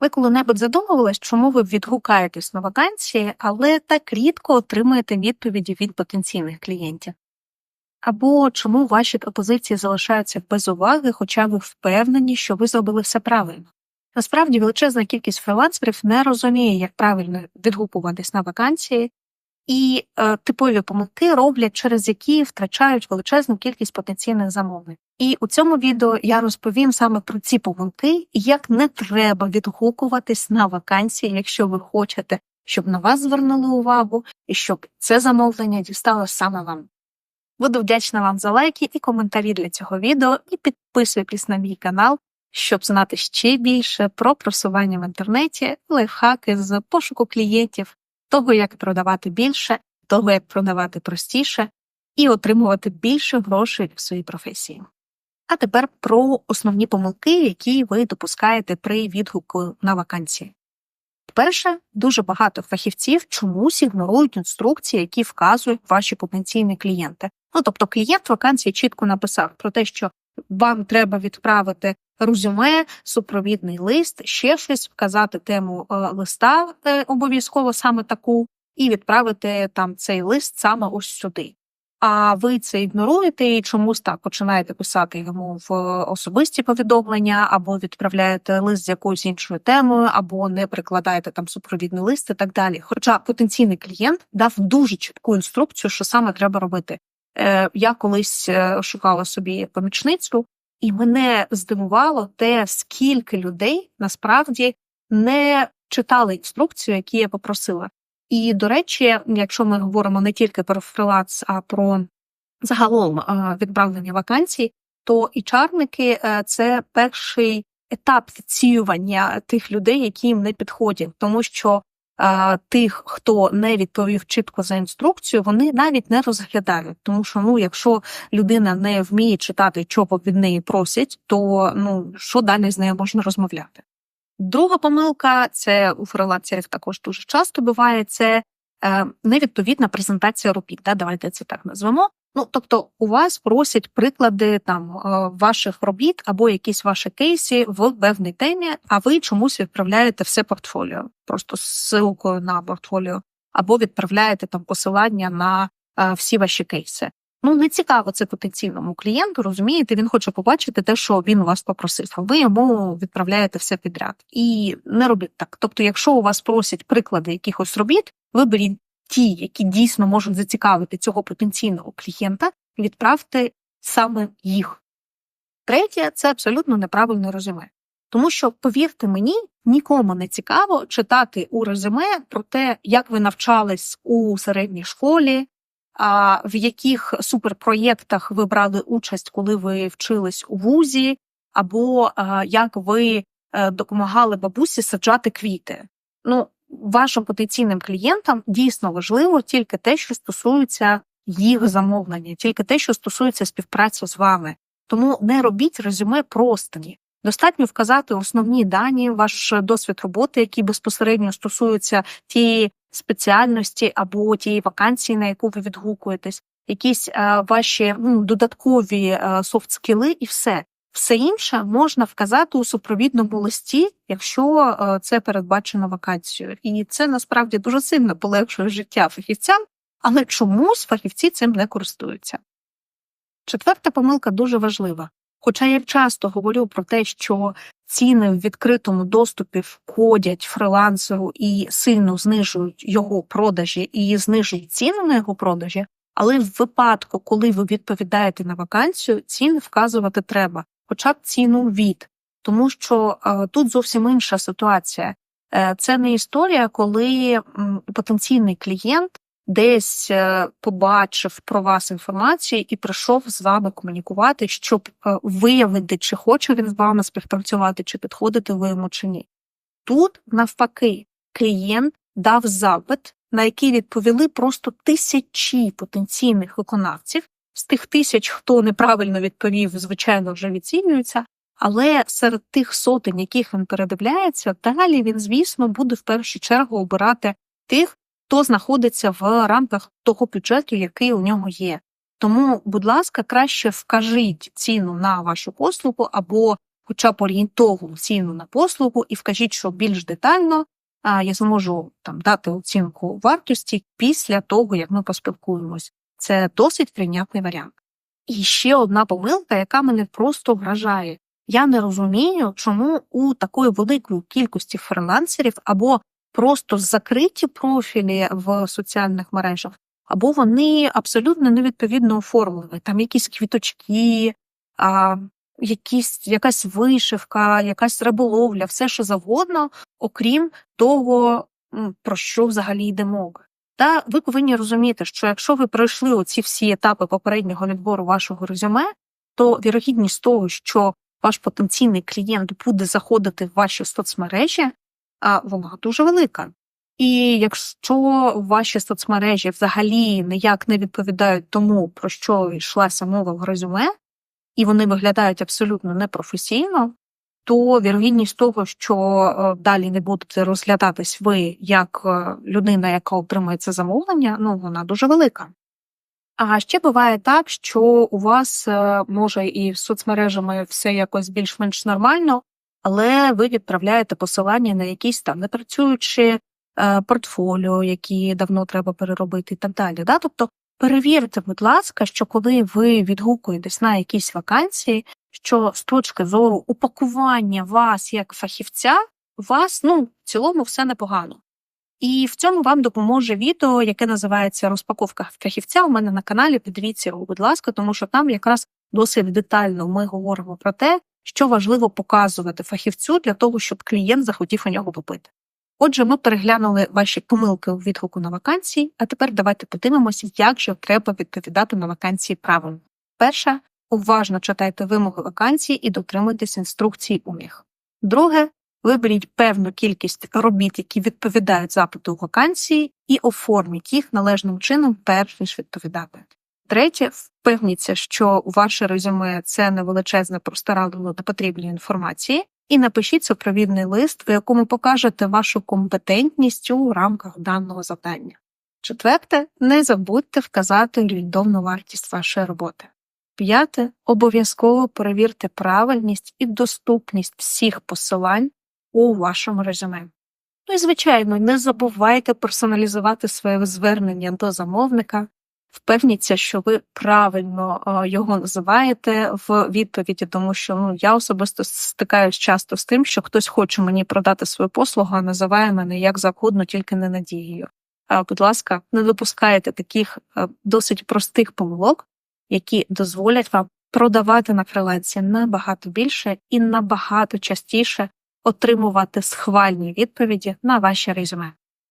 Ви коли-небудь задумувались, чому ви відгукаєтесь на вакансії, але так рідко отримуєте відповіді від потенційних клієнтів? Або чому ваші пропозиції залишаються без уваги, хоча ви впевнені, що ви зробили все правильно? Насправді величезна кількість фрилансерів не розуміє, як правильно відгукуватись на вакансії, і е, типові помилки роблять, через які втрачають величезну кількість потенційних замовлень. І у цьому відео я розповім саме про ці помилки як не треба відгукуватись на вакансії, якщо ви хочете, щоб на вас звернули увагу і щоб це замовлення дістало саме вам. Буду вдячна вам за лайки і коментарі для цього відео, і підписуйтесь на мій канал, щоб знати ще більше про просування в інтернеті, лайфхаки з пошуку клієнтів, того, як продавати більше, того, як продавати простіше, і отримувати більше грошей в своїй професії. А тепер про основні помилки, які ви допускаєте при відгуку на вакансії. Перше, дуже багато фахівців чомусь ігнорують інструкції, які вказують ваші потенційні клієнти. Ну тобто клієнт вакансії чітко написав про те, що вам треба відправити резюме, супровідний лист, ще щось, вказати тему е, листа е, обов'язково саме таку, і відправити там цей лист саме ось сюди. А ви це ігноруєте і чомусь так починаєте писати йому в особисті повідомлення, або відправляєте лист з якоюсь іншою темою, або не прикладаєте там супровідний лист і так далі. Хоча потенційний клієнт дав дуже чітку інструкцію, що саме треба робити. Е, Я колись е, шукала собі помічницю, і мене здивувало те, скільки людей насправді не читали інструкцію, які я попросила. І, до речі, якщо ми говоримо не тільки про фриланс, а про загалом відправлення вакансій, то і чарники це перший етап відсіювання тих людей, які їм не підходять, тому що тих, хто не відповів чітко за інструкцію, вони навіть не розглядають. Тому що ну, якщо людина не вміє читати, чого від неї просять, то ну що далі з нею можна розмовляти? Друга помилка це у фрилансерів також дуже часто буває. Це е, невідповідна презентація робіт. Да? Давайте це так назвемо. Ну, тобто, у вас просять приклади там е, ваших робіт або якісь ваші кейси в певній темі, а ви чомусь відправляєте все портфоліо, просто з ссылкою на портфоліо, або відправляєте там посилання на е, всі ваші кейси. Ну, не цікаво це потенційному клієнту, розумієте, він хоче побачити те, що він у вас попросив, ви йому відправляєте все підряд. І не робіть так. Тобто, якщо у вас просять приклади якихось робіт, виберіть ті, які дійсно можуть зацікавити цього потенційного клієнта, відправте саме їх. Третє це абсолютно неправильне резюме. Тому що, повірте мені, нікому не цікаво читати у резюме про те, як ви навчались у середній школі, в яких суперпроєктах ви брали участь, коли ви вчились у вузі, або як ви е, допомагали бабусі саджати квіти. Ну, вашим потенційним клієнтам дійсно важливо тільки те, що стосується їх замовлення, тільки те, що стосується співпраці з вами. Тому не робіть резюме простині. Достатньо вказати основні дані, ваш досвід роботи, які безпосередньо стосуються тієї спеціальності або тієї вакансії, на яку ви відгукуєтесь, якісь е, ваші ну, додаткові е, софт-скіли і все. Все інше можна вказати у супровідному листі, якщо е, це передбачено вакансією. І це насправді дуже сильно полегшує життя фахівцям, але чомусь фахівці цим не користуються. Четверта помилка дуже важлива. Хоча я часто говорю про те, що ціни в відкритому доступі входять фрилансеру і сильно знижують його продажі і знижують ціни на його продажі, але в випадку, коли ви відповідаєте на вакансію, ціни вказувати треба, хоча б ціну від, тому що е, тут зовсім інша ситуація. Е, це не історія, коли потенційний клієнт десь е, побачив про вас інформацію і прийшов з вами комунікувати, щоб виявити, чи хоче він з вами співпрацювати, чи підходите ви йому чи ні. Тут, навпаки, клієнт дав запит, на який відповіли просто тисячі потенційних виконавців. З тих тисяч, хто неправильно відповів, звичайно, вже відцінюється. Але серед тих сотень, яких він передивляється, далі він, звісно, буде в першу чергу обирати тих, хто знаходиться в рамках того бюджету, який у нього є. Тому, будь ласка, краще вкажіть ціну на вашу послугу або хоча б орієнтовну ціну на послугу, і вкажіть, що більш детально я зможу там дати оцінку вартості після того, як ми поспілкуємось. Це досить прийнятний варіант. І ще одна помилка, яка мене просто вражає. Я не розумію, чому у такої великої кількості фрилансерів або просто закриті профілі в соціальних мережах, або вони абсолютно невідповідно оформлені. Там якісь квіточки, а, якісь, якась вишивка, якась риболовля, все що завгодно, окрім того, про що взагалі йде мова. Та ви повинні розуміти, що якщо ви пройшли оці всі етапи попереднього відбору вашого резюме, то вірогідність того, що ваш потенційний клієнт буде заходити в ваші соцмережі, вона дуже велика. І якщо ваші соцмережі взагалі ніяк не відповідають тому, про що йшлася мова в резюме, і вони виглядають абсолютно непрофесійно, то вірогідність того, що е, далі не будете розглядатись ви як е, людина, яка отримує це замовлення, ну вона дуже велика. А ще буває так, що у вас е, може і з соцмережами все якось більш-менш нормально, але ви відправляєте посилання на якісь там непрацюючі портфоліо, які давно треба переробити, і так далі. Да? Тобто перевірте, будь ласка, що коли ви відгукуєтесь на якісь вакансії, що з точки зору упакування вас як фахівця, у вас ну, в цілому все непогано. І в цьому вам допоможе відео, яке називається Розпаковка фахівця. У мене на каналі. Подивіться його, будь ласка, тому що там якраз досить детально ми говоримо про те, що важливо показувати фахівцю для того, щоб клієнт захотів у нього купити. Отже, ми переглянули ваші помилки у відгуку на вакансії, а тепер давайте подивимося, як же треба відповідати на вакансії правильно. Перше, уважно читайте вимоги вакансії і дотримуйтесь інструкцій у них. Друге, виберіть певну кількість робіт, які відповідають запиту вакансії, і оформіть їх належним чином, перш ніж відповідати. Третє, впевніться, що ваше резюме це не величезне простирадило до потрібної інформації, і напишіть супровідний лист, в якому покажете вашу компетентність у рамках даного завдання. Четверте, не забудьте вказати орієнтовну вартість вашої роботи. П'яте, обов'язково перевірте правильність і доступність всіх посилань у вашому резюме. Ну і, звичайно, не забувайте персоналізувати своє звернення до замовника, впевніться, що ви правильно е, його називаєте в відповіді, тому що ну, я особисто стикаюсь часто з тим, що хтось хоче мені продати свою послугу, а називає мене як завгодно, тільки не надією. А, Будь ласка, не допускайте таких е, досить простих помилок, які дозволять вам продавати на фрилансі набагато більше і набагато частіше отримувати схвальні відповіді на ваші резюме.